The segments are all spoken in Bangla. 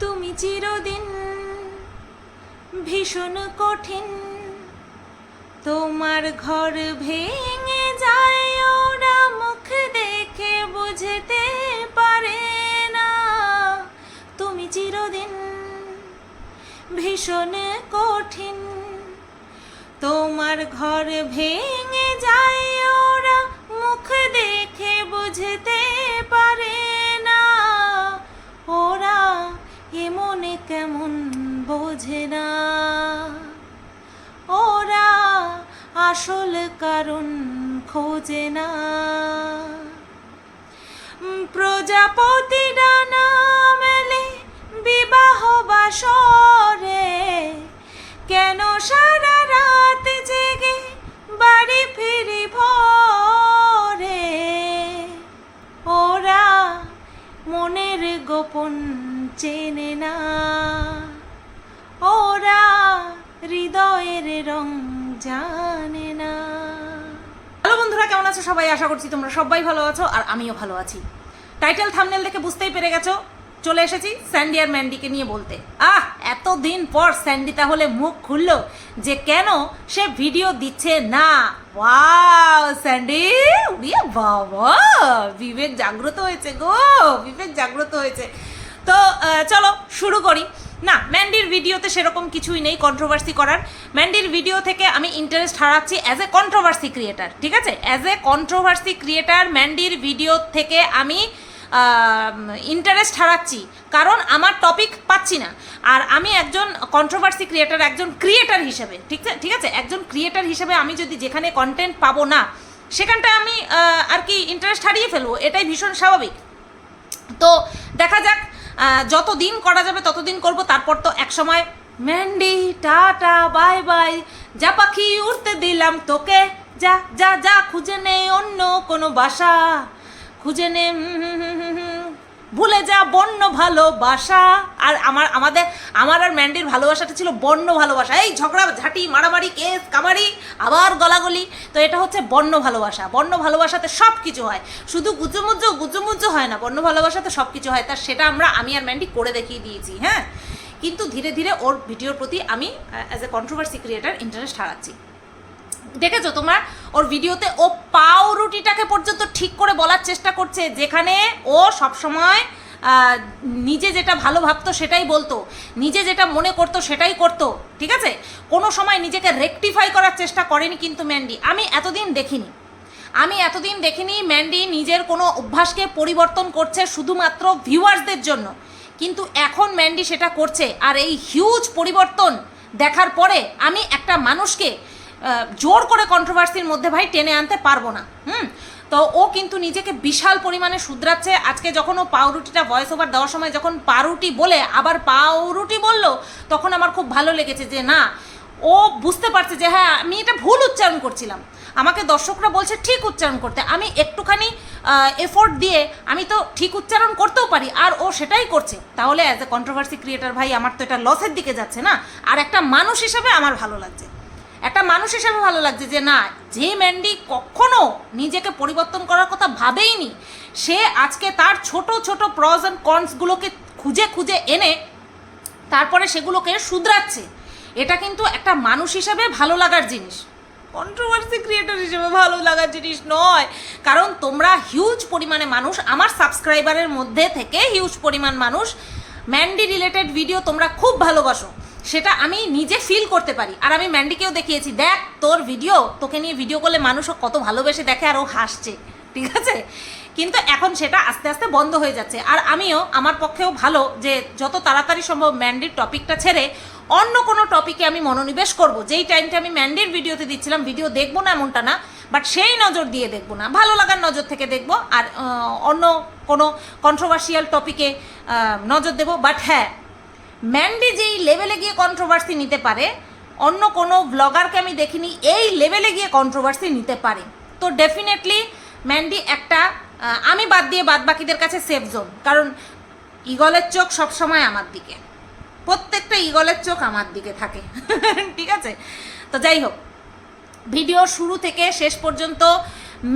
তুমি চিরদিন ভীষণ কঠিন। তোমার ঘর ভেঙে যায়, ওরা মুখ দেখে বুঝতে পারে না। তুমি চিরদিন ভীষণ কঠিন। তোমার ঘর ভেঙে যায়, ওরা মুখ দেখে বুঝতে কেমন বোঝে না। ওরা আসল কারণ খোঁজে না। প্রজাপতি মেলে বিবাহ বাসরে। কেন সারা রাত জেগে বাড়ি ফিরি মনের গোপন চেনে না। ওরা হৃদয়ের রং জানে না। হ্যালো বন্ধুরা, কেমন আছো সবাই? আশা করছি তোমরা সবাই ভালো আছো আর আমিও ভালো আছি। টাইটেল, থামনেল দেখে বুঝতেই পেরে গেছো। চলে এসেছি স্যান্ডি আর ম্যান্ডিকে নিয়ে বলতে। আহ! এতদিন পর স্যান্ডি তাহলে মুখ খুললো যে কেন সে ভিডিও দিচ্ছে না। Wow, Sandy! বাবা, বিবেক জাগ্রত হয়েছে গো, বিবেক জাগ্রত হয়েছে। তো চলো শুরু করি। না, ম্যান্ডির ভিডিওতে সেরকম কিছুই নেই কন্ট্রোভার্সি করার। ম্যান্ডির ভিডিও থেকে আমি ইন্টারেস্ট হারাচ্ছি অ্যাজ এ কন্ট্রোভার্সি ক্রিয়েটার ঠিক আছে? অ্যাজ এ কন্ট্রোভার্সি ক্রিয়েটার ম্যান্ডির ভিডিও থেকে আমি ইন্টারেস্ট হারাচ্ছি। কারণ আমার টপিক পাচ্ছি না। আর আমি একজন কন্ট্রোভার্সি ক্রিয়েটার একজন ক্রিয়েটার হিসেবে, ঠিক আছে? ঠিক আছে? একজন ক্রিয়েটার হিসেবে আমি যদি যেখানে কন্টেন্ট পাবো না সেখানটায় আমি আর কি ইন্টারেস্ট হারিয়ে ফেলব, এটাই ভীষণ স্বাভাবিক। তো দেখা যাক যত দিন করা যাবে ততদিন করব, তারপর তো এক সময় ম্যান্ডি টাটা, বাই বাই, যা পাখি উড়তে দিলাম, তোকে যা যা যা, খুঁজে নে অন্য কোনো বাসা। খুঁজে নে। ভুলে যা বন্য ভালোবাসা। আর আমার, আমাদের, আমার আর ম্যান্ডির ভালোবাসাটা ছিল বন্য ভালোবাসা। এই ঝগড়া, ঝাঁটি, মারামারি, কেস, কামারি, আবার গলাগলি। তো এটা হচ্ছে বন্য ভালোবাসা। বন্য ভালোবাসাতে সব কিছু হয়। শুধু গুজুমুজু গুজুমুজু হয় না। বন্য ভালোবাসাতে সব কিছু হয়। তা সেটা আমরা, আমি আর ম্যান্ডি করে দেখিয়ে দিয়েছি হ্যাঁ? কিন্তু ধীরে ধীরে ওর ভিডিওর প্রতি আমি as a controversy creator interest হারাচ্ছি। দেখেছ তোমরা? ওর ভিডিওতে ও পাও রুটিটাকে পর্যন্ত ঠিক করে বলার চেষ্টা করছে, যেখানে ও সবসময় নিজে যেটা ভালো ভাবতো সেটাই বলতো, নিজে যেটা মনে করতো সেটাই করতো, ঠিক আছে? কোনো সময় নিজেকে রেকটিফাই করার চেষ্টা করেনি কিন্তু ম্যান্ডি। আমি এতদিন দেখিনি। আমি এতদিন দেখিনি ম্যান্ডি নিজের কোনো অভ্যাসকে পরিবর্তন করছে শুধুমাত্র ভিউয়ার্সদের জন্য। কিন্তু এখন ম্যান্ডি সেটা করছে। আর এই হিউজ পরিবর্তন দেখার পরে আমি একটা মানুষকে জোর করে কন্ট্রোভার্সির মধ্যে ভাই টেনে আনতে পারব না, হুম? তো ও কিন্তু নিজেকে বিশাল পরিমাণে শুধরাচ্ছে। আজকে যখন ও পাউরুটিটা ভয়েস ওভার দেওয়ার সময় যখন পাউরুটি বলে, আবার পাউরুটি বলল, তখন আমার খুব ভালো লেগেছে যে, না, ও বুঝতে পারছে যে হ্যাঁ আমি এটা ভুল উচ্চারণ করছিলাম। আমাকে দর্শকরা বলছে ঠিক উচ্চারণ করতে। আমি একটুখানি এফোর্ট দিয়ে আমি তো ঠিক উচ্চারণ করতেও পারি, আর ও সেটাই করছে। তাহলে অ্যাজ এ কন্ট্রোভার্সি ক্রিয়েটার ভাই, আমার তো এটা লসের দিকে যাচ্ছে না। আর একটা মানুষ হিসাবে আমার ভালো লাগছে। একটা মানুষ হিসাবে ভালো লাগছে যে না, যে ম্যান্ডি কখনো নিজেকে পরিবর্তন করার কথা ভাবেইনি, সে আজকে তার ছোট ছোট প্রজ অ্যান্ড কনসগুলোকে খুঁজে খুঁজে এনে তারপরে সেগুলোকে শুধরাচ্ছে। এটা কিন্তু একটা মানুষ হিসাবে ভালো লাগার জিনিস। কন্ট্রোভার্সি ক্রিয়েটর হিসেবে ভালো লাগার জিনিস নয়। কারণ তোমরা হিউজ পরিমাণে মানুষ, আমার সাবস্ক্রাইবারের মধ্যে থেকে হিউজ পরিমাণ মানুষ, ম্যান্ডি রিলেটেড ভিডিও তোমরা খুব ভালোবাসো। সেটা আমি নিজে ফিল করতে পারি। আর আমি ম্যান্ডিকেও দেখিয়েছি, দেখ, তোর ভিডিও তোকে নিয়ে ভিডিও করলে মানুষও কত ভালোবেসে দেখে আর ও হাসছে। ঠিক আছে? কিন্তু এখন সেটা আস্তে আস্তে বন্ধ হয়ে যাচ্ছে। আর আমিও, আমার পক্ষেও ভালো যে যত তাড়াতাড়ি সম্ভব ম্যান্ডির টপিকটা ছেড়ে অন্য কোনো টপিকে আমি মনোনিবেশ করব। যেই টাইমটা আমি ম্যান্ডির ভিডিওতে দিচ্ছিলাম ভিডিও দেখব না এমনটা না বাট সেই নজর দিয়ে দেখব না। ভালো লাগার নজর থেকে দেখব, আর অন্য কোনো কন্ট্রোভার্সিয়াল টপিকে নজর দেবো। বাট হ্যাঁ ম্যান্ডি যেই লেভেলে গিয়ে কন্ট্রোভার্সি নিতে পারে, অন্য কোনো ব্লগারকে আমি দেখিনি, এই লেভেলে গিয়ে কন্ট্রোভার্সি নিতে পারে। তো ডেফিনেটলি ম্যান্ডি একটা আমি বাদ দিয়ে বাদ বাকিদের কাছে সেফ জোন কারণ ইগলের চোখ সবসময় আমার দিকে। প্রত্যেকটা ইগলের চোখ আমার দিকে থাকে, ঠিক আছে? তো যাই হোক ভিডিও শুরু থেকে শেষ পর্যন্ত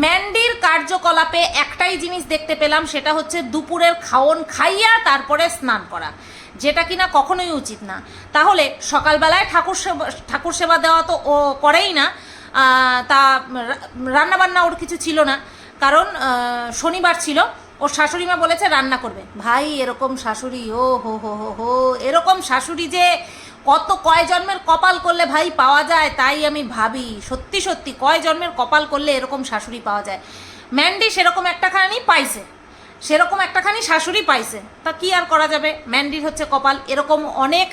ম্যান্ডির কার্যকলাপে একটাই জিনিস দেখতে পেলাম, সেটা হচ্ছে দুপুরের খাওন খাইয়া, তারপরে স্নান করা। যেটা কিনা কখনোই উচিত না। তাহলে সকালবেলায় ঠাকুর সেবা ঠাকুর সেবা দেওয়া তো ও করেই না তা রান্নাবান্না ওর কিছু ছিল না। কারণ শনিবার ছিল, ওর শাশুড়ি মা বলেছে রান্না করবে। ভাই, এরকম শাশুড়ি, ও হো হো হো হো, এরকম শাশুড়ি যে কত কয় জন্মের কপাল করলে ভাই পাওয়া যায়, তাই আমি ভাবি। সত্যি সত্যি, কয় জন্মের কপাল করলে এরকম শাশুড়ি পাওয়া যায়। ম্যান্ডি সেরকম একটাখানি পাইছে। সেরকম একটাখানি শাশুড়ি পাইছে। তা কি আর করা যাবে? ম্যান্ডির হচ্ছে কপাল। এরকম অনেক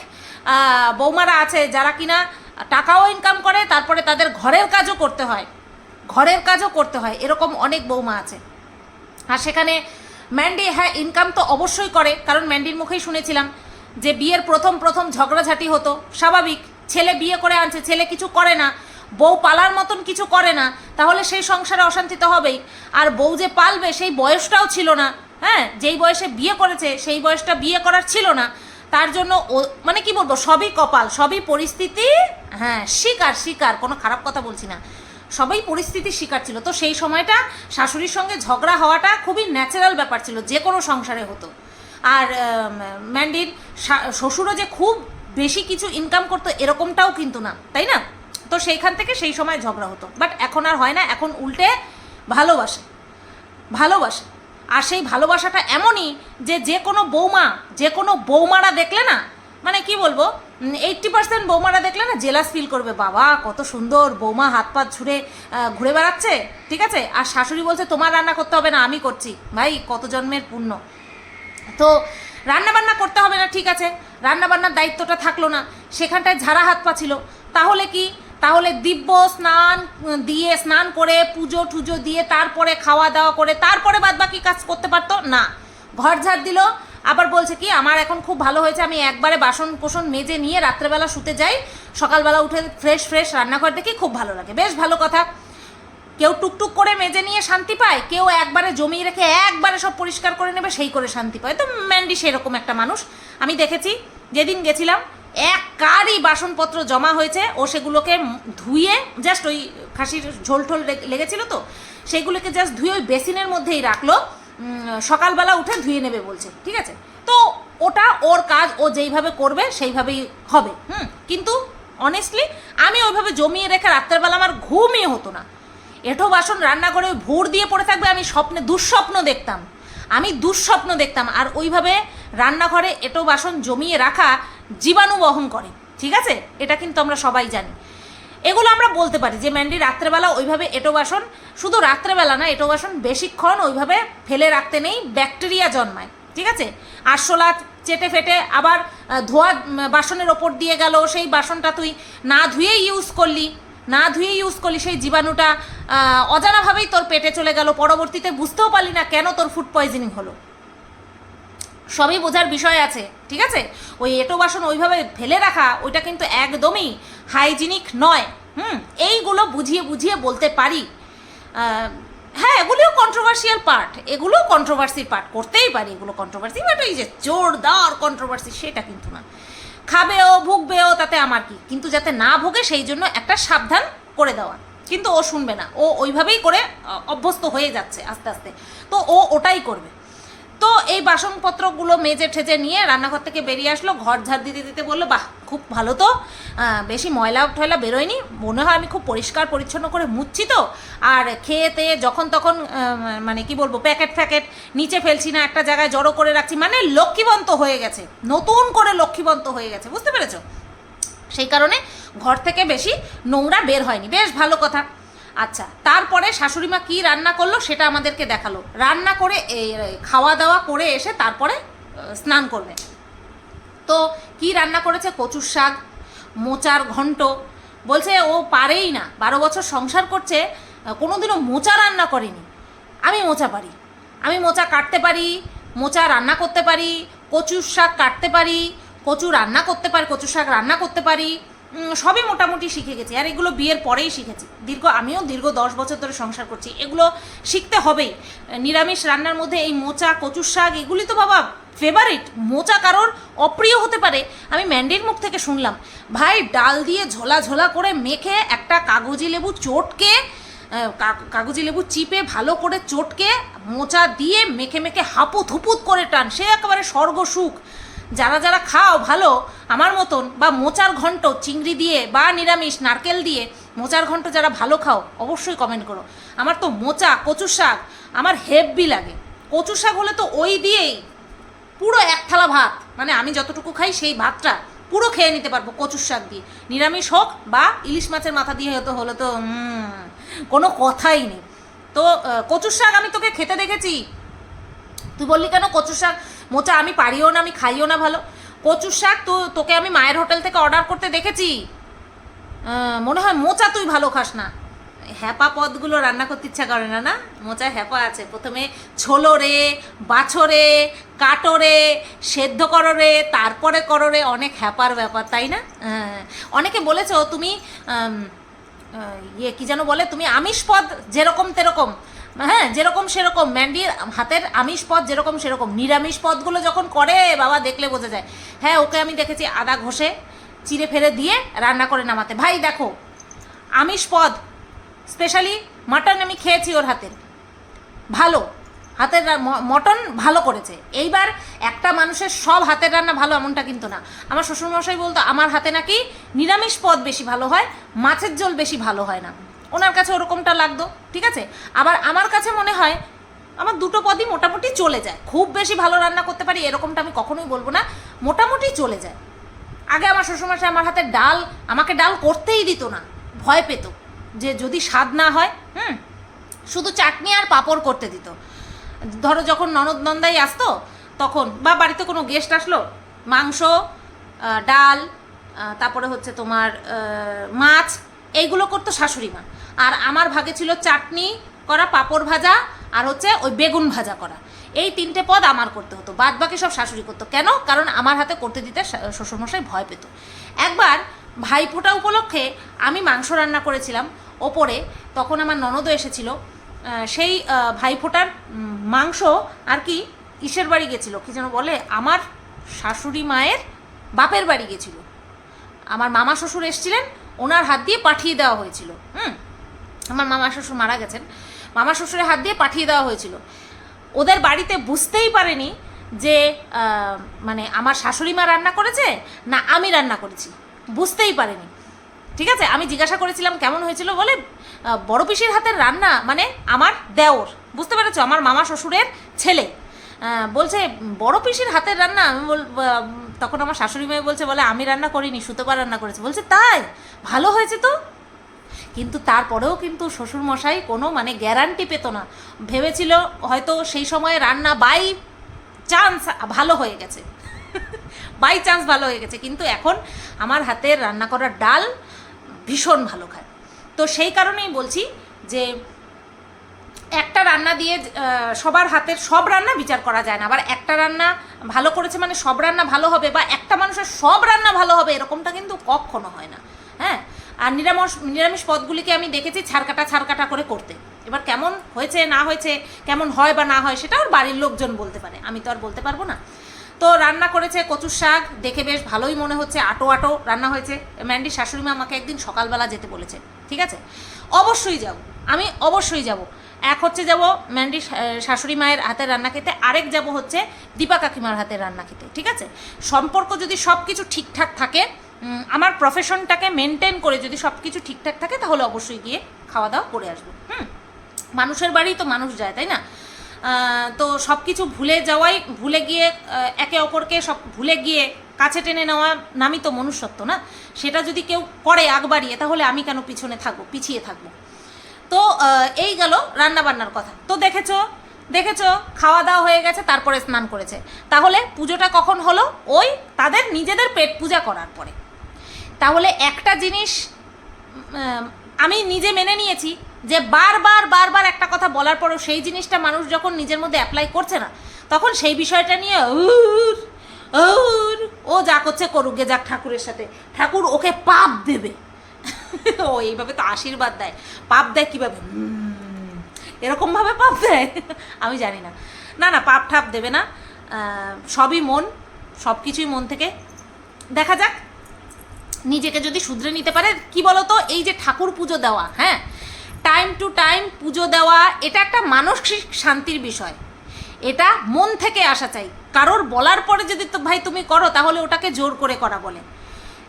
বৌমারা আছে যারা কিনা টাকাও ইনকাম করে, তারপরে তাদের ঘরের কাজও করতে হয়। ঘরের কাজও করতে হয়। এরকম অনেক বৌমা আছে। আর সেখানে ম্যান্ডি হ্যাঁ ইনকাম তো অবশ্যই করে। কারণ ম্যান্ডির মুখেই শুনেছিলাম যে বিয়ের প্রথম প্রথম ঝগড়াঝাটি হতো। স্বাভাবিক। ছেলে বিয়ে করে আনছে, ছেলে কিছু করে না। বউ পালার মতন কিছু করে না, তাহলে সেই সংসারে অশান্তি তো হবেই। আর বউ যে পালবে সেই বয়সটাও ছিল না হ্যাঁ? যেই বয়সে বিয়ে করেছে, সেই বয়সটা বিয়ে করার ছিল না। তার জন্য ও মানে কি বলব, সবই কপাল, সবই পরিস্থিতি হ্যাঁ শিকার শিকার, কোনো খারাপ কথা বলছি না। সবাই পরিস্থিতির শিকার ছিল। তো সেই সময়টা শাশুড়ির সঙ্গে ঝগড়া হওয়াটা খুবই ন্যাচারাল ব্যাপার ছিল, যে কোনো সংসারে হতো। আর ম্যান্ডির শ্বশুরও যে খুব বেশি কিছু ইনকাম করতো, এরকমটাও কিন্তু না, তাই না? তো সেইখান থেকে সেই সময় ঝগড়া হতো। বাট এখন আর হয় না, এখন উল্টে ভালোবাসে। ভালোবাসে। আর সেই ভালোবাসাটা এমনই যে যে কোনো বৌমা, যে কোনো বৌমারা দেখলে না মানে কি বলব এইট্টি পার্সেন্ট বৌমারা দেখলে না জেলাস ফিল করবে, বাবা, কত সুন্দর, বৌমা হাত পা ছুঁড়ে ঘুরে বেড়াচ্ছে। ঠিক আছে? আর শাশুড়ি বলছে, তোমার রান্না করতে হবে না, আমি করছি। ভাই, কত জন্মের পুণ্য। তো রান্নাবান্না করতে হবে না, ঠিক আছে? রান্নাবান্নার দায়িত্বটা থাকল না। সেখানটায় ঝাড়া হাত পা ছিল। তাহলে কি? তাহলে দিব্য স্নান দিয়ে স্নান করে, পুজো টুজো দিয়ে তারপরে খাওয়া দাওয়া করে, তারপরে বাদ বাকি কাজ করতে পারতো? না। ঘর ঝাড় দিল। আবার বলছে কি, আমার এখন খুব ভালো হয়েছে, আমি একবারে বাসন কোসন মেজে নিয়ে রাত্রেবেলা শুতে যাই। সকালবেলা উঠে ফ্রেশ ফ্রেশ রান্নাঘর দেখি, খুব ভালো লাগে। বেশ ভালো কথা। কেউ টুকটুক করে মেজে নিয়ে শান্তি পায়? কেউ একবারে জমিয়ে রেখে একবারে সব পরিষ্কার করে নেবে, সেই করে শান্তি পায়। তো ম্যান্ডি সেরকম একটা মানুষ। আমি দেখেছি, যেদিন গেছিলাম এক কারই বাসনপত্র জমা হয়েছে ও সেগুলোকে ধুয়ে জাস্ট ওই খাসির ঝোল ঠোল লেগে- লেগেছিল তো সেইগুলোকে জাস্ট ধুয়ে ওই বেসিনের মধ্যেই রাখল। সকালবেলা উঠে ধুয়ে নেবে বলছে, ঠিক আছে? তো ওটা ওর কাজ, ও যেইভাবে করবে সেইভাবেই হবে, হুম? কিন্তু অনেস্টলি আমি ওইভাবে জমিয়ে রেখে রাত্রেবেলা আমার ঘুমই হতো না। এঁটো বাসন রান্না করে ভোর দিয়ে পড়ে থাকবে, আমি স্বপ্নে, দুঃস্বপ্ন দেখতাম। আমি দুঃস্বপ্ন দেখতাম আর ওইভাবে রান্নাঘরে এঁটো বাসন জমিয়ে রাখা জীবাণু বহন করে, ঠিক আছে? এটা কিন্তু আমরা সবাই জানি। এগুলো আমরা বলতে পারি যে, ম্যান্ডি, রাত্রেবেলা ওইভাবে এঁটো বাসন, শুধু রাত্রেবেলা না, এটো বাসন বেশিক্ষণ ওইভাবে ফেলে রাখতে নেই, ব্যাকটেরিয়া জন্মায়, ঠিক আছে? আরশোলা চেটে ফেটে আবার ধোয়া বাসনের ওপর দিয়ে গেল, সেই বাসনটা তুই না ধুয়েই ইউজ করলি না ধুয়ে ইউজ করলি, সেই জীবাণুটা অজানাভাবেই তোর পেটে চলে গেল, পরবর্তীতে বুঝতেও পারলি না কেন তোর ফুড পয়জনিং হলো। সবই বোঝার বিষয় আছে, ঠিক আছে? ওই এটো বাসন ওইভাবে ফেলে রাখা, ওইটা কিন্তু একদমই হাইজিনিক নয়, হুম? এইগুলো বুঝিয়ে বুঝিয়ে বলতে পারি। হ্যাঁ এগুলিও কন্ট্রোভার্সিয়াল পার্ট এগুলোও কন্ট্রোভার্সির পার্ট করতেই পারি এগুলো কন্ট্রোভার্সি বাট এই যে জোরদার কন্ট্রোভার্সি সেটা কিন্তু না। খাবেও, ভুগবেও তাতে আমার কি? কিন্তু যাতে না ভুগে সেই জন্য একটা সাবধান করে দেওয়া। কিন্তু ও শুনবে না। ও ওইভাবেই করে অভ্যস্ত হয়ে যাচ্ছে আস্তে আস্তে। তো ও ওটাই করবে। তো এই বাসনপত্রগুলো মেজে ঠেজে নিয়ে রান্নাঘর থেকে বেরিয়ে আসলো। ঘর ঝাড় দিতে দিতে বলল, বাহ, খুব ভালো তো। বেশি ময়লা ঠয়লা বেরোয়নি। মনে হয় আমি খুব পরিষ্কার পরিচ্ছন্ন করে মুচ্ছি তো। আর খেয়ে তেয়ে যখন তখন মানে কি বলব, প্যাকেট ফ্যাকেট নিচে ফেলছি না, একটা জায়গায় জড়ো করে রাখছি। মানে লক্ষ্মীবন্ত হয়ে গেছে। নতুন করে লক্ষ্মীবন্ত হয়ে গেছে, বুঝতে পেরেছ? সেই কারণে ঘর থেকে বেশি নোংরা বের হয়নি। বেশ ভালো কথা। আচ্ছা তারপরে শাশুড়ি মা কী রান্না করল সেটা আমাদেরকে দেখাল। রান্না করে এই খাওয়া দাওয়া করে এসে তারপরে স্নান করবে। তো কি রান্না করেছে? কচুর শাক, মোচার ঘন্ট। বলছে, ও পারেই না। বারো বছর সংসার করছে কোনোদিনও মোচা রান্না করেনি। আমি মোচা পারি। আমি মোচা কাটতে পারি, মোচা রান্না করতে পারি, কচুর শাক কাটতে পারি, কচু রান্না করতে পারি, কচুর শাক রান্না করতে পারি। সবই মোটামুটি শিখে গেছি। আর এগুলো বিয়ের পরেই শিখেছি। দীর্ঘ, আমিও দীর্ঘ দশ বছর ধরে সংসার করছি। এগুলো শিখতে হবেই। নিরামিষ রান্নার মধ্যে এই মোচা, কচুর শাক, এগুলি তো বাবা ফেভারিট মোচা কারোর অপ্রিয় হতে পারে। আমি ম্যান্ডির মুখ থেকে শুনলাম। ভাই, ডাল দিয়ে ঝোলা ঝোলা করে মেখে একটা কাগজি লেবু চটকে কাগজি লেবু চিপে ভালো করে চটকে, মোচা দিয়ে মেখে মেখে হাপুত হুপুত করে টান। সে একেবারে স্বর্গ সুখ যারা যারা খাও ভালো, আমার মতন, বা মোচার ঘন্ট, চিংড়ি দিয়ে, বা নিরামিষ, নারকেল দিয়ে মোচার ঘন্ট যারা ভালো খাও, অবশ্যই কমেন্ট করো। আমার তো মোচা কচু শাক, আমার হেভি লাগে। কচু শাক হলে তো ওই দিয়েই পুরো এক থালা ভাত। মানে আমি যতটুকু খাই সেই ভাতটা পুরো খেয়ে নিতে পারব কচুর শাক দিয়ে। নিরামিষ হোক বা ইলিশ মাছের মাথা দিয়ে হতো হলে তো কোনো কথাই নেই। তো কচুর শাক আমি তোকে খেতে দেখেছি। তুই বললি কেন কচুর শাক মোচা আমি পারিও না, আমি খাইও না ভালো। কচু শাক তো তোকে আমি মায়ের হোটেল থেকে অর্ডার করতে দেখেছি। মনে হয় মোচা তুই ভালো খাস না। হ্যাপা পদগুলো রান্না করতে ইচ্ছা করে না না? মোচা হ্যাপা আছে। প্রথমে ছোলো রে বাছো রে, কাটো রে, সেদ্ধ করো রে, তারপরে করো রে, অনেক হ্যাপার ব্যাপার, তাই না? হ্যাঁ। অনেকে বলেছ তুমি ইয়ে কি যেন বলে, তুমি আমিষ পদ যেরকম তেরকম হ্যাঁ যেরকম সেরকম। ম্যান্ডির হাতের আমিষ পদ যেরকম সেরকম। নিরামিষ পদগুলো যখন করে, বাবা দেখলে বোঝা যায়। হ্যাঁ ওকে আমি দেখেছি আদা ঘষে, চিড়ে ফেলে দিয়ে রান্না করে নামাতে। ভাই, দেখো, আমিষ পদ স্পেশালি মাটন আমি খেয়েছি ওর হাতের। ভালো। হাতের মটন ভালো করেছে। এইবার একটা মানুষের সব হাতের রান্না ভালো এমনটা কিন্তু না। আমার শ্বশুরমশাই বলতো, আমার হাতে নাকি নিরামিষ পদ বেশি ভালো হয়, মাছের ঝোল বেশি ভালো হয় না। ওনার কাছে ওরকমটা লাগতো, ঠিক আছে? আবার আমার কাছে মনে হয় আমার দুটো পদই মোটামুটি চলে যায়। খুব বেশি ভালো রান্না করতে পারি এরকমটা আমি কখনোই বলব না, মোটামুটি চলে যায়। আগে আমার শ্বশুরমশাই আমার হাতে ডাল, আমাকে ডাল করতেই দিত না, ভয় পেত যে যদি স্বাদ না হয়, হুম, শুধু চাটনি আর পাঁপড় করতে দিত। ধরো যখন ননদ নন্দাই আসতো, তখন বা বাড়িতে কোনো গেস্ট আসলো, মাংস ডাল তারপরে হচ্ছে তোমার মাছ, এইগুলো করতো শাশুড়ি মা আর আমার ভাগে ছিল চাটনি করা, পাঁপড় ভাজা আর হচ্ছে ওই বেগুন ভাজা করা। এই তিনটে পদ আমার করতে হতো। বাদ বাকি সব শাশুড়ি করতো। কেন? কারণ আমার হাতে করতে দিতে শ্বশুরমশাই ভয় পেত। একবার ভাইফোঁটা উপলক্ষে আমি মাংস রান্না করেছিলাম ওপরে, তখন আমার ননদও এসেছিল। সেই ভাইফোঁটার মাংস আর কি ইসের বাড়ি গেছিল। কি যেন বলে? আমার শাশুড়ি মায়ের বাপের বাড়ি গেছিল। আমার মামা শ্বশুর এসেছিলেন, ওনার হাত দিয়ে পাঠিয়ে দেওয়া হয়েছিল। হুম? আমার মামা শ্বশুর মারা গেছেন। মামা শ্বশুরের হাত দিয়ে পাঠিয়ে দেওয়া হয়েছিল। ওদের বাড়িতে বুঝতেই পারেনি যে মানে আমার শাশুড়ি মা রান্না করেছে না আমি রান্না করেছি। বুঝতেই পারেনি। ঠিক আছে? আমি জিজ্ঞাসা করেছিলাম কেমন হয়েছিল, বলে বড় পিসির হাতের রান্না মানে আমার দেওর। বুঝতে পেরেছ? আমার মামা শ্বশুরের ছেলে। বলছে, বড় পিসির হাতের রান্না? আমি বল তখন আমার শাশুড়ি মেয়ে বলছে, বলে, আমি রান্না করিনি সুতপা রান্না করেছে। বলছে, তাই? ভালো হয়েছে তো? কিন্তু তারপরেও কিন্তু শ্বশুরমশাই কোনো মানে গ্যারান্টি পেত না। ভেবেছিল হয়তো সেই সময় রান্না বাই চান্স ভালো হয়ে গেছে। বাই চান্স ভালো হয়ে গেছে। কিন্তু এখন আমার হাতের রান্না করা ডাল ভীষণ ভালো খায়। তো সেই কারণেই বলছি যে একটা রান্না দিয়ে সবার হাতের সব রান্না বিচার করা যায় না। আবার একটা রান্না ভালো করেছে মানে সব রান্না ভালো হবে বা একটা মানুষের সব রান্না ভালো হবে এরকমটা কিন্তু কখনো হয় না। হ্যাঁ? আর নিরামিষ নিরামিষ পদগুলিকে আমি দেখেছি ছাড়কাটা ছাড়কাটা করে করতে। এবার কেমন হয়েছে, না হয়েছে, কেমন হয় বা না হয় সেটা ওর বাড়ির লোকজন বলতে পারে। আমি তো আর বলতে পারব না। তো রান্না করেছে কচুর শাক, দেখে বেশ ভালোই মনে হচ্ছে, আটো আটো রান্না হয়েছে। ম্যান্ডি শাশুড়ি মা আমাকে একদিন সকালবেলা যেতে বলেছে, ঠিক আছে? অবশ্যই যাব, আমি অবশ্যই যাব। এক হচ্ছে যাব ম্যান্ডি শাশুড়ি মায়ের হাতের রান্না খেতে, আরেক যাব হচ্ছে দীপা কাকিমার হাতের রান্না খেতে, ঠিক আছে? সম্পর্ক যদি সব কিছু ঠিকঠাক থাকে আমার প্রফেশনটাকে মেনটেন করে যদি সব কিছু ঠিকঠাক থাকে, তাহলে অবশ্যই গিয়ে খাওয়া দাওয়া করে আসব। হুম? মানুষের বাড়ি তো মানুষ যায়, তাই না? তো সব কিছু ভুলে যাওয়াই, ভুলে গিয়ে একে অপরকে সব ভুলে গিয়ে কাছে টেনে নেওয়া নামই তো মনুষ্যত্ব, না? সেটা যদি কেউ করে আগ বাড়িয়ে, তাহলে আমি কেন পিছনে থাকব, পিছিয়ে থাকব? তো এই গেল রান্নাবান্নার কথা। তো দেখেছ দেখেছ, খাওয়া দাওয়া হয়ে গেছে, তারপরে স্নান করেছে। তাহলে পুজোটা কখন হলো? ওই তাদের নিজেদের পেট পূজা করার পরে। তাহলে একটা জিনিস আমি নিজে মেনে নিয়েছি যে বারবার বারবার একটা কথা বলার পরেও সেই জিনিসটা মানুষ যখন নিজের মধ্যে অ্যাপ্লাই করছে না, তখন সেই বিষয়টা নিয়ে উর উর ও যা করছে করুক গে যাক ঠাকুরের সাথে। ঠাকুর ওকে পাপ দেবে। ও এইভাবে তো আশীর্বাদ দেয়। পাপ দেয় কীভাবে? এরকমভাবে পাপ দেয়? আমি জানি না। না না, পাপ ঠাপ দেবে না। সবই মন সব কিছুই মন থেকে। দেখা যাক। নিজেকে যদি শুধরে নিতে পারে, কি বলতো? এই যে ঠাকুর পুজো দেওয়া হ্যাঁ? টাইম টু টাইম পুজো দেওয়া, এটা একটা মানসিক শান্তির বিষয়। এটা মন থেকে আসা চাই। কারোর বলার পরে যদি তো ভাই তুমি করো, তাহলে ওটাকে জোর করে করা বলে।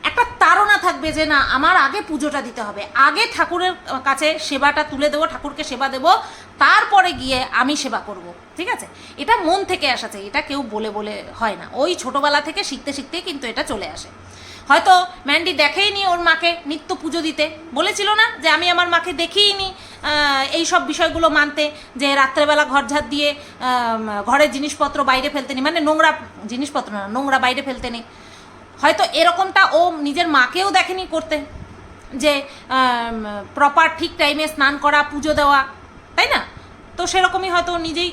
একটা তাড়না থাকবে যে না, আমার আগে পুজোটা দিতে হবে। আগে ঠাকুরের কাছে সেবাটা তুলে দেবো, ঠাকুরকে সেবা দেবো, তারপরে গিয়ে আমি সেবা করব, ঠিক আছে? এটা মন থেকে আসা চাই। এটা কেউ বলে বলে হয় না। ওই ছোটোবেলা থেকে শিখতে শিখতেই কিন্তু এটা চলে আসে। হয়তো ম্যান্ডি দেখেইনি ওর মাকে নিত্য পুজো দিতে। বলেছিল না যে আমি আমার মাকে দেখিইনি এই সব বিষয়গুলো মানতে, যে রাত্রেবেলা ঘর ঝাড় দিয়ে ঘরের জিনিসপত্র বাইরে ফেলতে নেই মানে নোংরা জিনিসপত্র না, নোংরা বাইরে ফেলতে নেই হয়তো এরকমটা ও নিজের মাকেও দেখেনি করতে, যে প্রপার ঠিক টাইমে স্নান করা, পুজো দেওয়া, তাই না? তো সেরকমই হয়তো নিজেই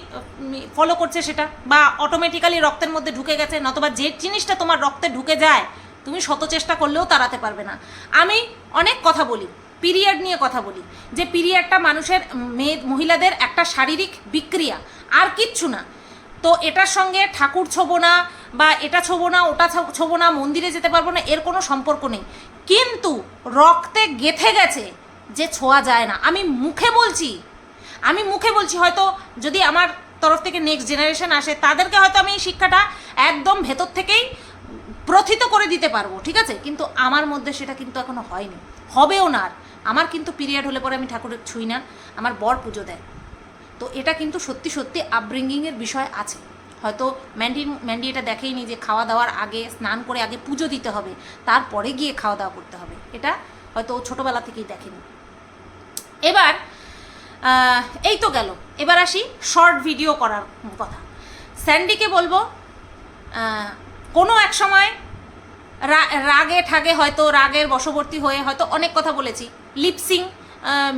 ফলো করছে সেটা, বা অটোমেটিক্যালি রক্তের মধ্যে ঢুকে গেছে, নতবা যে জিনিসটা তোমার রক্তে ঢুকে যায় তুমি শত চেষ্টা করলেও তাড়াতে পারবে না। আমি অনেক কথা বলি, পিরিয়ড নিয়ে কথা বলি। যে পিরিয়ডটা মানুষের মেয়ে, মহিলাদের একটা শারীরিক বিক্রিয়া, আর কিচ্ছু না। তো এটার সঙ্গে ঠাকুর ছোবো না, বা এটা ছোবো না, ওটা ছোবো না, মন্দিরে যেতে পারব না, এর কোনো সম্পর্ক নেই। কিন্তু রক্তে গেথে গেছে যে ছোঁয়া যায় না। আমি মুখে বলছি, আমি মুখে বলছি, হয়তো যদি আমার তরফ থেকে নেক্সট জেনারেশন আসে, তাদেরকে হয়তো আমি এই শিক্ষাটা একদম ভেতর থেকেই প্রথিত করে দিতে পারব, ঠিক আছে? কিন্তু আমার মধ্যে সেটা কিন্তু এখনও হয়নি। হবেও না আর। আমার কিন্তু পিরিয়ড হলে পরে আমি ঠাকুরের ছুঁই না, আমার বর পুজো দেয়। তো এটা কিন্তু সত্যি সত্যি আপব্রিঙ্গিংয়ের বিষয় আছে। হয়তো ম্যান্ডি ম্যান্ডি এটা দেখেইনি যে খাওয়া দাওয়ার আগে, স্নান করে আগে পুজো দিতে হবে, তারপরে গিয়ে খাওয়া দাওয়া করতে হবে। এটা হয়তো ছোটোবেলা থেকেই দেখেনি। এবার এই তো গেল। এবার আসি শর্ট ভিডিও করার কথা। স্যান্ডিকে বলব কোনো এক সময় রাগে ঠাগে হয়তো, রাগের বশবর্তী হয়ে হয়তো অনেক কথা বলেছি। লিপসিং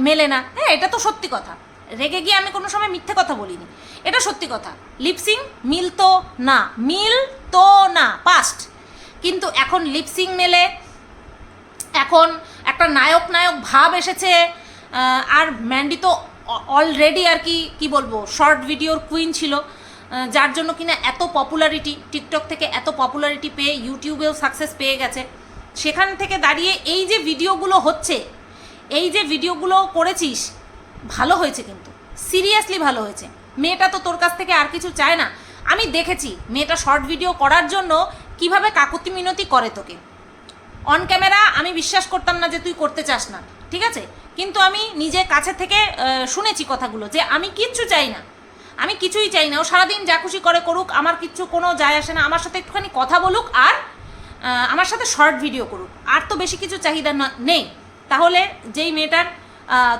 মেলে না। হ্যাঁ এটা তো সত্যি কথা। রেগে গিয়ে আমি কোনো সময় মিথ্যে কথা বলিনি। এটা সত্যি কথা। লিপসিং মিলতো না। মিল তো না। পাস্ট কিন্তু এখন লিপসিং মেলে, এখন একটা নায়ক নায়ক ভাব এসেছে আর ম্যান্ডি তো অলরেডি আর কি কি বলব শর্ট ভিডিওর কুইন ছিল। যার জন্য কিনা এত পপুলারিটি টিকটক থেকে এত পপুলারিটি পেয়ে ইউটিউবেও সাকসেস পেয়ে গেছে। সেখান থেকে দাঁড়িয়ে এই যে ভিডিওগুলো হচ্ছে, এই যে ভিডিওগুলো করেছিস, ভালো হয়েছে কিন্তু। সিরিয়াসলি ভালো হয়েছে। মেয়েটা তো তোর কাছ থেকে আর কিছু চায় না। আমি দেখেছি মেয়েটা শর্ট ভিডিও করার জন্য কীভাবে কাকুতি মিনতি করে তোকে। অন ক্যামেরা আমি বিশ্বাস করতাম না যে তুই করতে চাস না, ঠিক আছে? কিন্তু আমি নিজে কাছে থেকে শুনেছি কথাগুলো যে আমি কিচ্ছু চাই না। আমি কিছুই চাই না। ও সারাদিন যা খুশি করে করুক, আমার কিচ্ছু কোনো যায় আসে না। আমার সাথে একটুখানি কথা বলুক আর আমার সাথে শর্ট ভিডিও করুক। আর তো বেশি কিছু চাহিদা না, নেই। তাহলে যেই মেয়েটার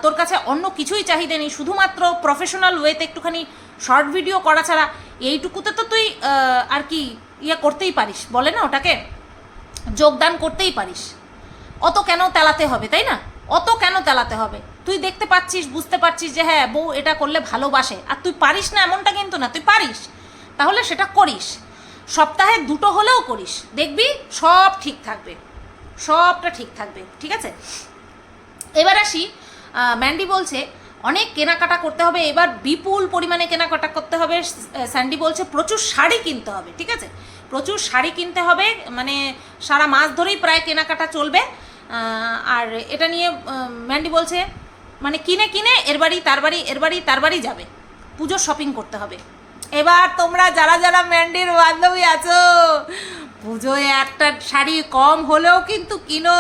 তোর কাছে অন্য কিছুই চাহিদা নেই। শুধুমাত্র প্রফেশনাল ওয়েতে একটুখানি শর্ট ভিডিও করা ছাড়া এইটুকুতে তো তুই আর কি ইয়ে করতেই পারিস। বলে না ওটাকে? যোগদান করতেই পারিস। অত কেন তেলাতে হবে, তাই না? অত কেন তেলাতে হবে? তুই দেখতে পাচ্ছিস, বুঝতে পারছিস যে হ্যাঁ বউ এটা করলে ভালোবাসে। আর তুই পারিস না এমনটা কিন্তু না, তুই পারিস। তাহলে সেটা করিস। সপ্তাহে দুটো হলেও করিস। দেখবি সব ঠিক থাকবে। সবটা ঠিক থাকবে, ঠিক আছে? এবার আসি ম্যান্ডি বলছে, অনেক কেনাকাটা করতে হবে, এবার বিপুল পরিমাণে কেনাকাটা করতে হবে। স্যান্ডি বলছে, প্রচুর শাড়ি কিনতে হবে, ঠিক আছে? প্রচুর শাড়ি কিনতে হবে মানে সারা মাস ধরেই প্রায় কেনাকাটা চলবে। আর এটা নিয়ে ম্যান্ডি বলছে মানে কিনে কিনে এর বাড়ি, তার বাড়ি, এর বাড়ি, তার বাড়ি যাবে। পুজোর শপিং করতে হবে। এবার তোমরা যারা যারা ম্যান্ডির বান্ধবী আছো, পুজোয় একটা শাড়ি কম হলেও কিন্তু কিনো।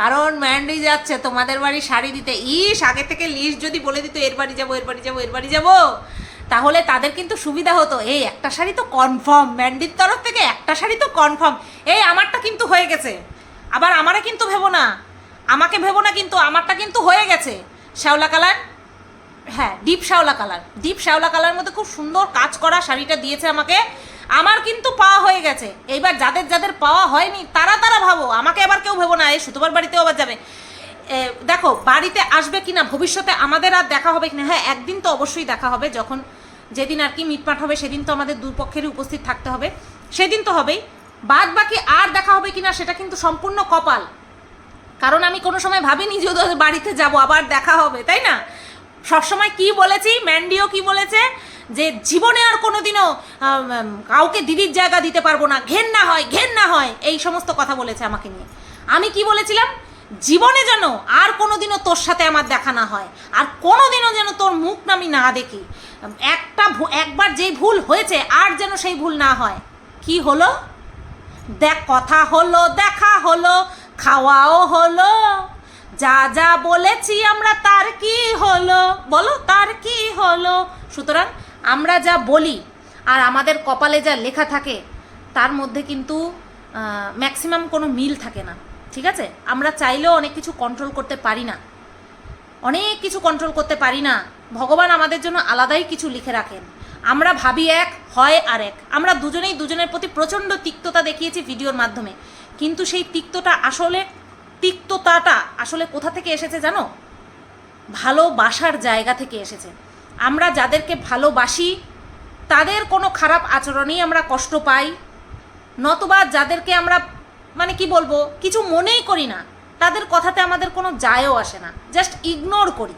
কারণ ম্যান্ডি যাচ্ছে তোমাদের বাড়ি শাড়ি দিতে। ইস, আগে থেকে লিস্ট যদি বলে দিত, এর বাড়ি যাব, এর বাড়ি যাব, এর বাড়ি যাব, তাহলে তাদের কিন্তু সুবিধা হতো। এই একটা শাড়ি তো কনফার্ম ম্যান্ডির তরফ থেকে একটা শাড়ি তো কনফার্ম এই আমারটা কিন্তু হয়ে গেছে। আবার আমারে কিন্তু ভেবো না। আমাকে ভেবো না কিন্তু, আমারটা কিন্তু হয়ে গেছে। শ্যাওলা কালার? হ্যাঁ ডিপ শ্যাওলা কালার। ডিপ শ্যাওলা কালার মধ্যে খুব সুন্দর কাজ করা শাড়িটা দিয়েছে আমাকে। আমার কিন্তু পাওয়া হয়ে গেছে। এইবার যাদের যাদের পাওয়া হয়নি, তারা তারা ভাবো। আমাকে আবার কেউ ভেবো না, এই সুতোবার বাড়িতেও আবার যাবে। দেখো, বাড়িতে আসবে কি না ভবিষ্যতে আমাদের আর দেখা হবে কি না হ্যাঁ একদিন তো অবশ্যই দেখা হবে। যখন যেদিন আর কি মিটমাট হবে, সেদিন তো আমাদের দুপক্ষেরই উপস্থিত থাকতে হবে। সেদিন তো হবেই। বাদ বাকি আর দেখা হবে কিনা সেটা কিন্তু সম্পূর্ণ কপাল। কারণ আমি কোনো সময় ভাবিনি যে ওদের বাড়িতে যাব, আবার দেখা হবে, তাই না? সবসময় কি বলেছি, ম্যান্ডিও কি বলেছে, যে জীবনে আর কোনোদিনও কাউকে দিদির জায়গা দিতে পারব না, ঘেন্না হয় ঘেন্না হয়, এই সমস্ত কথা বলেছে আমাকে নিয়ে। আমি কি বলেছিলাম? জীবনে যেন আর কোনোদিনও তোর সাথে আমার দেখা না হয়, আর কোনোদিনও যেন তোর মুখ না আমি না দেখি। একটা একবার যেই ভুল হয়েছে, আর যেন সেই ভুল না হয়। কি হলো? দেখ, কথা হলো, দেখা হলো, খাওয়াও হলো। যা যা বলেছি আমরা, তার কি হলো? বলো, তার কি হলো? সুতরাং আমরা যা বলি আর আমাদের কপালে যা লেখা থাকে, তার মধ্যে কিন্তু ম্যাক্সিমাম কোনো মিল থাকে না, ঠিক আছে? আমরা চাইলেও অনেক কিছু কন্ট্রোল করতে পারি না। অনেক কিছু কন্ট্রোল করতে পারি না। ভগবান আমাদের জন্য আলাদাই কিছু লিখে রাখেন। আমরা ভাবি এক, হয় আর এক। আমরা দুজনেই দুজনের প্রতি প্রচণ্ড তিক্ততা দেখিয়েছি ভিডিওর মাধ্যমে। কিন্তু সেই তিক্ততা আসলে, তিক্ততাটা আসলে কোথা থেকে এসেছে জানো? ভালোবাসার জায়গা থেকে এসেছে। আমরা যাদেরকে ভালোবাসি, তাদের কোনো খারাপ আচরণেই আমরা কষ্ট পাই। নতবা যাদেরকে আমরা মানে কি বলব, কিছু মনেই করি না। তাদের কথাতে আমাদের কোনো যায়ও আসে না। জাস্ট ইগনোর করি।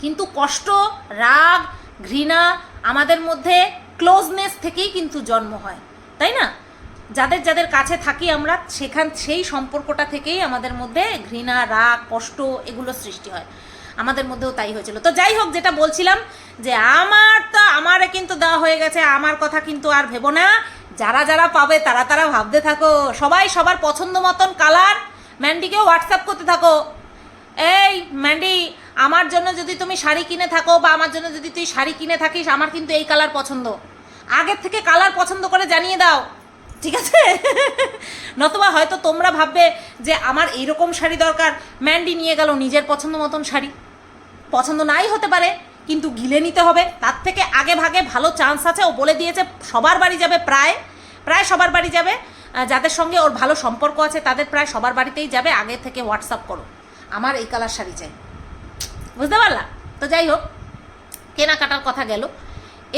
কিন্তু কষ্ট, রাগ, ঘৃণা আমাদের মধ্যে ক্লোজনেস থেকেই কিন্তু জন্ম হয়, তাই না? যাদের যাদের কাছে থাকি আমরা, সেখান, সেই সম্পর্কটা থেকেই আমাদের মধ্যে ঘৃণা, রাগ, কষ্ট এগুলো সৃষ্টি হয়। আমাদের মধ্যেও তাই হয়েছিল। তো যাই হোক, যেটা বলছিলাম যে আমার তো আমারে কিন্তু দেওয়া হয়ে গেছে, আমার কথা কিন্তু আর ভেবো না। যারা যারা পাবে, তারা তারা ভাবতে থাকো। সবাই সবার পছন্দ মতন কালার ম্যান্ডিকেও হোয়াটসঅ্যাপ করতে থাকো। এই, ম্যান্ডি আমার জন্য যদি তুমি শাড়ি কিনে থাকো বা আমার জন্য যদি তুই শাড়ি কিনে থাকিস, আমার কিন্তু এই কালার পছন্দ। আগের থেকে কালার পছন্দ করে জানিয়ে দাও। ঠিক আছে? নতুবা হয়তো তোমরা ভাববে যে আমার এইরকম শাড়ি দরকার। ম্যান্ডি নিয়ে গেল নিজের পছন্দ মতন শাড়ি। পছন্দ নাই হতে পারে, কিন্তু গিলে নিতে হবে। তার থেকে আগে ভাগে ভালো চান্স আছে। ও বলে দিয়েছে, সবার বাড়ি যাবে প্রায়। প্রায় সবার বাড়ি যাবে। যাদের সঙ্গে ওর ভালো সম্পর্ক আছে, তাদের প্রায় সবার বাড়িতেই যাবে। আগে থেকে হোয়াটসঅ্যাপ করো। আমার এই কালার শাড়ি চাই। বুঝতে পারলা? তো যাই হোক, কেনাকাটার কথা গেল।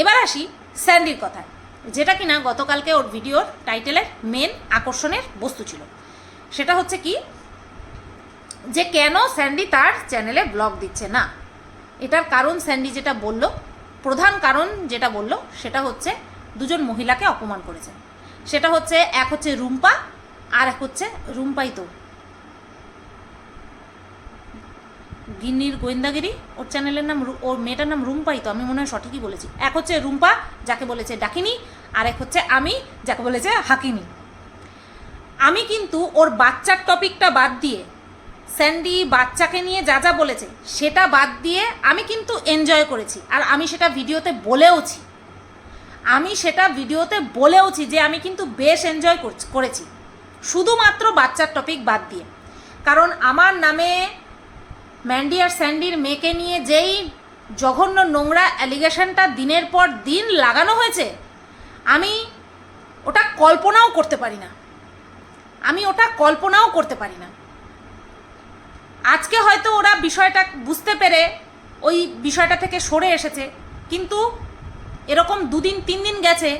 এবার আসি স্যান্ডির কথায়, যেটা কিনা গতকালকে ওর ভিডিওর টাইটেলের মেন আকর্ষণের বস্তু ছিল। সেটা হচ্ছে কি, যে কেন স্যান্ডি তার চ্যানেলে ব্লগ দিচ্ছে না? এটার কারণ স্যান্ডি যেটা বলল, প্রধান কারণ যেটা বলল, সেটা হচ্ছে দুজন মহিলাকে অপমান করেছে। সেটা হচ্ছে, এক হচ্ছে রুম্পা, আর এক হচ্ছে রুম্পাই তো। গিন্নির গোয়েন্দাগিরি? ওর চ্যানেলের নাম ওর মেয়েটার নাম রুম্পাই তো, আমি মনে হয় সঠিকই বলেছি। এক হচ্ছে রুম্পা, যাকে বলেছে ডাকিনি, আর এক হচ্ছে আমি, যাকে বলেছে হাকিনি। আমি কিন্তু ওর বাচ্চার টপিকটা বাদ দিয়ে, স্যান্ডি বাচ্চাকে নিয়ে যা যা বলেছে, সেটা বাদ দিয়ে আমি কিন্তু এনজয় করেছি। আর আমি সেটা ভিডিওতে বলেওছি। আমি সেটা ভিডিওতে বলেওছি যে আমি কিন্তু বেশ এনজয় করেছি। শুধুমাত্র বাচ্চার টপিক বাদ দিয়ে। কারণ আমার নামে ম্যান্ডি আর স্যান্ডির মেয়েকে নিয়ে যেই জঘন্য নোংরা অ্যালিগেশনটা দিনের পর দিন লাগানো হয়েছে, আমি ওটা কল্পনাও করতে পারি না। আমি ওটা কল্পনাও করতে পারি না। আজকে হয়তো ওরা বিষয়টা বুঝতে পেরে ওই বিষয়টা থেকে সরে এসেছে, কিন্তু এরকম দুদিন, তিন দিন গেছে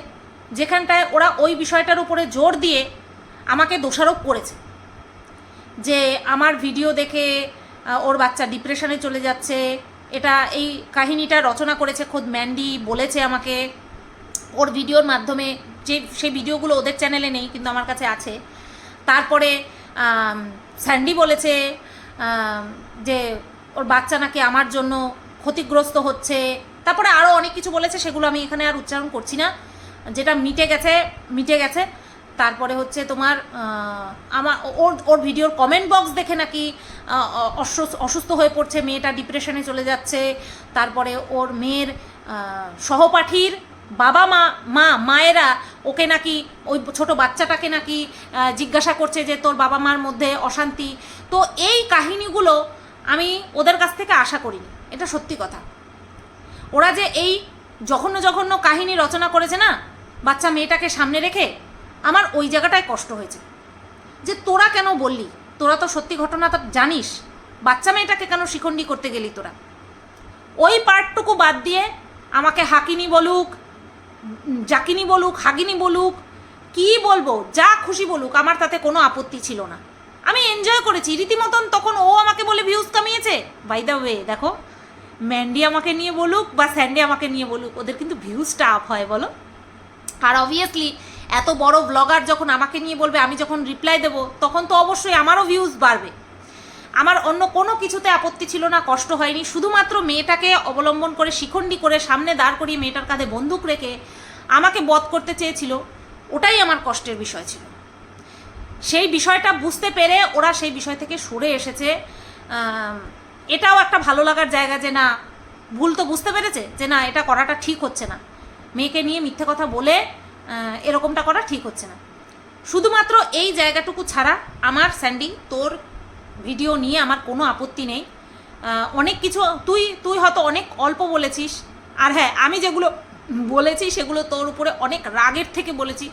যেখানটায় ওরা ওই বিষয়টার উপরে জোর দিয়ে আমাকে দোষারোপ করেছে। যে আমার ভিডিও দেখে ওর বাচ্চা ডিপ্রেশনে চলে যাচ্ছে। এটা এই কাহিনীটা রচনা করেছে খোদ ম্যান্ডি, বলেছে আমাকে। ওর ভিডিওর মাধ্যমে যে, সেই ভিডিওগুলো ওদের চ্যানেলে নেই, কিন্তু আমার কাছে আছে। তারপরে স্যান্ডি বলেছে যে ওর বাচ্চা নাকি আমার জন্য ক্ষতিগ্রস্ত হচ্ছে। তারপরে আরও অনেক কিছু বলেছে, সেগুলো আমি এখানে আর উচ্চারণ করছি না। যেটা মিটে গেছে মিটে গেছে। তারপরে হচ্ছে তোমার আমার, ওর ওর ভিডিওর কমেন্ট বক্স দেখে নাকি অসুস্থ হয়ে পড়ছে, মেয়েটা ডিপ্রেশনে চলে যাচ্ছে। তারপরে ওর মেয়ের সহপাঠীর বাবা মা মা, মায়েরা ওকে নাকি, ওই ছোট বাচ্চাটাকে নাকি জিজ্ঞাসা করছে যে তোর বাবা মার মধ্যে অশান্তি। তো এই কাহিনীগুলো আমি ওদের কাছ থেকে আশা করিনি। এটা সত্যি কথা। ওরা যে এই জঘন্য জঘন্য কাহিনী রচনা করেছে না, বাচ্চা মেয়েটাকে সামনে রেখে আমার ওই জায়গাটায় কষ্ট হয়েছে। যে তোরা কেন বললি? তোরা তো সত্যি ঘটনাটা জানিস। বাচ্চা মেয়েটাকে কেন শিখণ্ডী করতে গেলি তোরা? ওই পার্টটুকু বাদ দিয়ে আমাকে হাকিনি বলুক, জাকিনি বলুক, হাগিনি বলুক, কি বলব, যা খুশি বলুক, আমার তাতে কোনো আপত্তি ছিল না। আমি এনজয় করেছি। রীতিমতন তখন ও আমাকে বলে ভিউজ কামিয়েছে। বাই দ্য ওয়ে দেখো ম্যান্ডি আমাকে নিয়ে বলুক বা স্যান্ডি আমাকে নিয়ে বলুক, ওদের কিন্তু ভিউজটা আপ হয়, বলো। আর অবভিয়াসলি এত বড় ব্লগার যখন আমাকে নিয়ে বলবে, আমি যখন রিপ্লাই দেব, তখন তো অবশ্যই আমারও ভিউজ বাড়বে। আমার অন্য কোনো কিছুতে আপত্তি ছিল না, কষ্ট হয়নি। শুধুমাত্র মেয়েটাকে অবলম্বন করে, শিখণ্ডি করে, সামনে দাঁড় করিয়ে মেয়েটার কাঁধে বন্দুক রেখে আমাকে বধ করতে চেয়েছিল, ওটাই আমার কষ্টের বিষয় ছিল। সেই বিষয়টা বুঝতে পেরে ওরা সেই বিষয় থেকে সরে এসেছে। এটাও একটা ভালো লাগার জায়গা যে না, ভুল তো বুঝতে পেরেছে যে না, এটা করাটা ঠিক হচ্ছে না। মেয়েকে নিয়ে মিথ্যে কথা বলে এরকমটা করা ঠিক হচ্ছে না। শুধুমাত্র এই জায়গাটুকু ছাড়া আমার স্যান্ডি, তোর ভিডিও নিয়ে আমার কোনো আপত্তি নেই। অনেক কিছু, তুই তুই হয়তো অনেক অল্প বলেছিস। আর হ্যাঁ আমি যেগুলো বলেছি সেগুলো তোর উপরে অনেক রাগের থেকে বলেছি।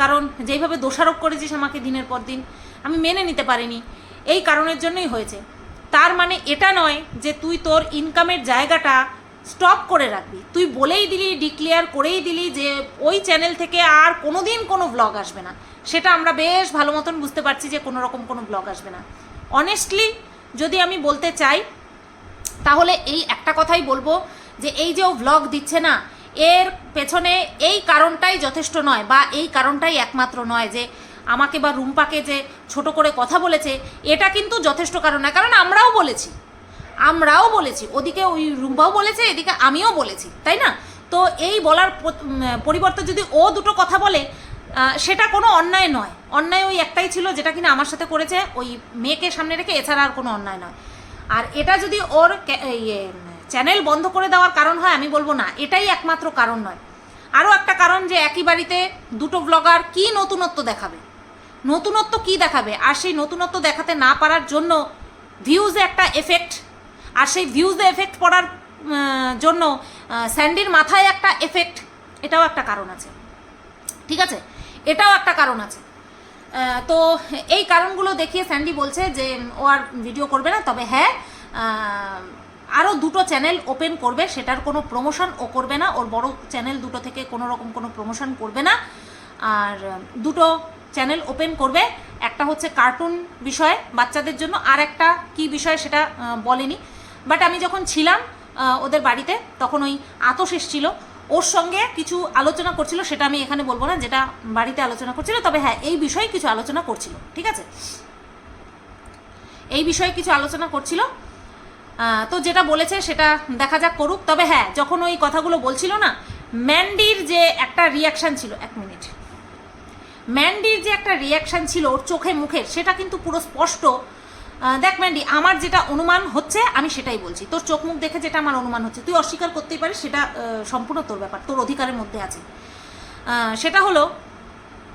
কারণ যেইভাবে দোষারোপ করেছিস আমাকে দিনের পর দিন, আমি মেনে নিতে পারিনি। এই কারণের জন্যই হয়েছে। তার মানে এটা নয় যে তুই তোর ইনকামের জায়গাটা স্টপ করে রাখবি। তুই বলেই দিলি ডিক্লেয়ার করেই দিলি যে ওই চ্যানেল থেকে আর কোনো দিন কোনো ব্লগ আসবে না। সেটা আমরা বেশ ভালো মতন বুঝতে পারছি যে কোনো রকম কোনো ব্লগ আসবে না। অনেস্টলি যদি আমি বলতে চাই, তাহলে এই একটা কথাই বলব যে এই যে ও ভ্লগ দিচ্ছে না, এর পেছনে এই কারণটাই যথেষ্ট নয় বা এই কারণটাই একমাত্র নয় যে আমাকে বা রুম্পাকে যে ছোট করে কথা বলেছে, এটা কিন্তু যথেষ্ট কারণ নয়। কারণ আমরাও বলেছি। আমরাও বলেছি ওদিকে ওই রুম্পাও বলেছে এদিকে আমিও বলেছি তাই না? তো এই বলার পরিবর্তে যদি ও দুটো কথা বলে সেটা কোনো অন্যায় নয়। অন্যায় ওই একটাই ছিল যেটা কিনা আমার সাথে করেছে ওই মেয়েকে সামনে রেখে এছাড়া আর কোনো অন্যায় নয়। আর এটা যদি ওর ইয়ে, চ্যানেল বন্ধ করে দেওয়ার কারণ হয় আমি বলব না এটাই একমাত্র কারণ নয়। আরও একটা কারণ যে একই বাড়িতে দুটো ব্লগার কি নতুনত্ব দেখাবে? নতুনত্ব কি দেখাবে? আর সেই নতুনত্ব দেখাতে না পারার জন্য ভিউজে একটা এফেক্ট আর সেই ভিউজে এফেক্ট পড়ার জন্য স্যান্ডির মাথায় একটা এফেক্ট এটাও একটা কারণ আছে। ঠিক আছে? এটাও একটা কারণ আছে। তো এই কারণগুলো দেখিয়ে স্যান্ডি বলছে যে, ও আর ভিডিও করবে না, তবে হ্যাঁ আরও দুটো চ্যানেল ওপেন করবে, সেটার কোনো প্রমোশন ও করবে না, ওর বড় চ্যানেল দুটো থেকে কোনো রকম কোনো প্রমোশন করবে না। আর দুটো চ্যানেল ওপেন করবে, একটা হচ্ছে কার্টুন বিষয়, বাচ্চাদের জন্য আর একটা কি বিষয় সেটা বলেনি। বাট আমি যখন ছিলাম ওদের বাড়িতে, তখন ওই আতস এসছিল ওর সঙ্গে কিছু আলোচনা করছিল, সেটা আমি এখানে বলব না, যেটা বাড়িতে আলোচনা করছিল, তবে হ্যাঁ এই বিষয়ে কিছু আলোচনা করছিল, ঠিক আছে? এই বিষয়ে কিছু আলোচনা করছিল। তো যেটা বলেছে, সেটা দেখা যাক করুক। তবে হ্যাঁ যখন ওই কথাগুলো বলছিল না ম্যান্ডির যে একটা রিয়াকশান ছিল, এক মিনিট। ম্যান্ডির যে একটা রিয়াকশান ছিল ওর চোখে মুখের সেটা কিন্তু পুরো স্পষ্ট দেখ ম্যান্ডি আমার যেটা অনুমান হচ্ছে, আমি সেটাই বলছি। তোর চোখ মুখ দেখে যেটা আমার অনুমান হচ্ছে, তুই অস্বীকার করতেই পারিস, সেটা সম্পূর্ণ তোর ব্যাপার, তোর অধিকারের মধ্যে আছে। সেটা হলো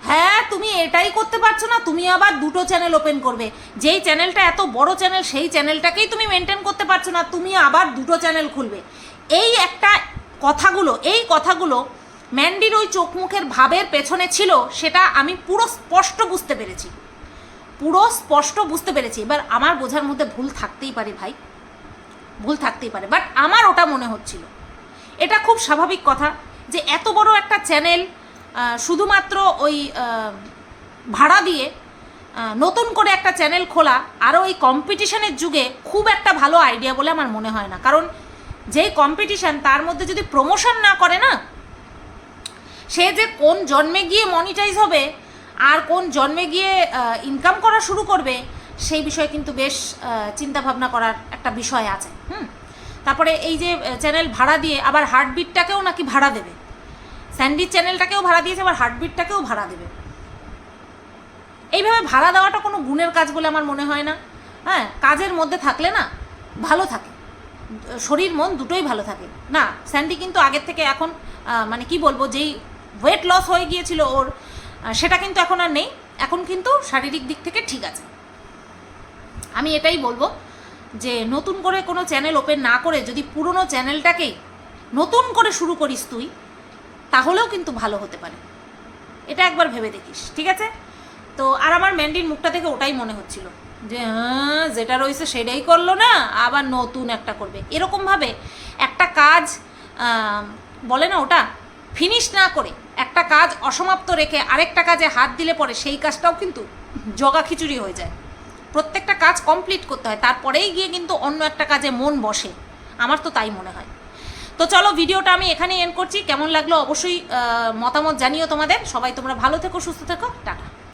হ্যাঁ তুমি এটাই করতে পারছ না, তুমি আবার দুটো চ্যানেল ওপেন করবে। যেই চ্যানেলটা এত বড় চ্যানেল সেই চ্যানেলটাকেই তুমি মেনটেন করতে পারছ না, তুমি আবার দুটো চ্যানেল খুলবে। এই একটা কথাগুলো, এই কথাগুলো ম্যান্ডির ওই চোখ মুখের ভাবের পেছনে ছিল, সেটা আমি পুরো স্পষ্ট বুঝতে পেরেছি। পুরো স্পষ্ট বুঝতে পেরেছি। এবার আমার বোঝার মধ্যে ভুল থাকতেই পারে ভাই। ভুল থাকতেই পারে। বাট আমার ওটা মনে হচ্ছিল। এটা খুব স্বাভাবিক কথা যে এত বড় একটা চ্যানেল শুধুমাত্র ওই ভাড়া দিয়ে নতুন করে একটা চ্যানেল খোলা, আরও এই কম্পিটিশনের যুগে খুব একটা ভালো আইডিয়া বলে আমার মনে হয় না। কারণ যেই কম্পিটিশান তার মধ্যে যদি প্রমোশন না করে না, সে যে কোন জন্মে গিয়ে মনিটাইজ হবে আর কোন জন্মে গিয়ে ইনকাম করা শুরু করবে, সেই বিষয়ে কিন্তু বেশ চিন্তা ভাবনা করার একটা বিষয় আছে, হুম? তারপরে এই যে চ্যানেল ভাড়া দিয়ে, আবার হার্টবিটটাকেও নাকি ভাড়া দেবে। স্যান্ডির চ্যানেলটাকেও ভাড়া দিয়েছে, আবার হার্টবিটটাকেও ভাড়া দেবে। এইভাবে ভাড়া দেওয়াটা কোনো গুণের কাজ বলে আমার মনে হয় না। হ্যাঁ কাজের মধ্যে থাকলে না, ভালো থাকে। শরীর, মন দুটোই ভালো থাকে। না স্যান্ডি কিন্তু আগের থেকে এখন মানে কি বলব, যেই ওয়েট লস হয়ে গিয়েছিল ওর সেটা কিন্তু এখন আর নেই। এখন কিন্তু শারীরিক দিক থেকে ঠিক আছে। আমি এটাই বলব যে নতুন করে কোনো চ্যানেল ওপেন না করে যদি পুরনো চ্যানেলটাকেই নতুন করে শুরু করিস তুই, তাহলেও কিন্তু ভালো হতে পারে। এটা একবার ভেবে দেখিস, ঠিক আছে? তো আর আমার ম্যান্ডির মুখটা থেকে ওটাই মনে হচ্ছিল যে হ্যাঁ যেটা রয়েছে সেটাই করল না, আবার নতুন একটা করবে। এরকমভাবে একটা কাজ বলে না ওটা ফিনিশ না করে একটা কাজ অসমাপ্ত রেখে আরেকটা কাজে হাত দিলে পরে সেই কাজটাও কিন্তু জগা খিচুড়ি হয়ে যায়। প্রত্যেকটা কাজ কমপ্লিট করতে হয়, তারপরেই গিয়ে কিন্তু অন্য একটা কাজে মন বসে। আমার তো তাই মনে হয়। তো চলো, ভিডিওটা আমি এখানেই এন্ড করছি। কেমন লাগল অবশ্যই মতামত জানিও তোমাদের। সবাই তোমরা ভালো থেকো, সুস্থ থেকো। টাটা।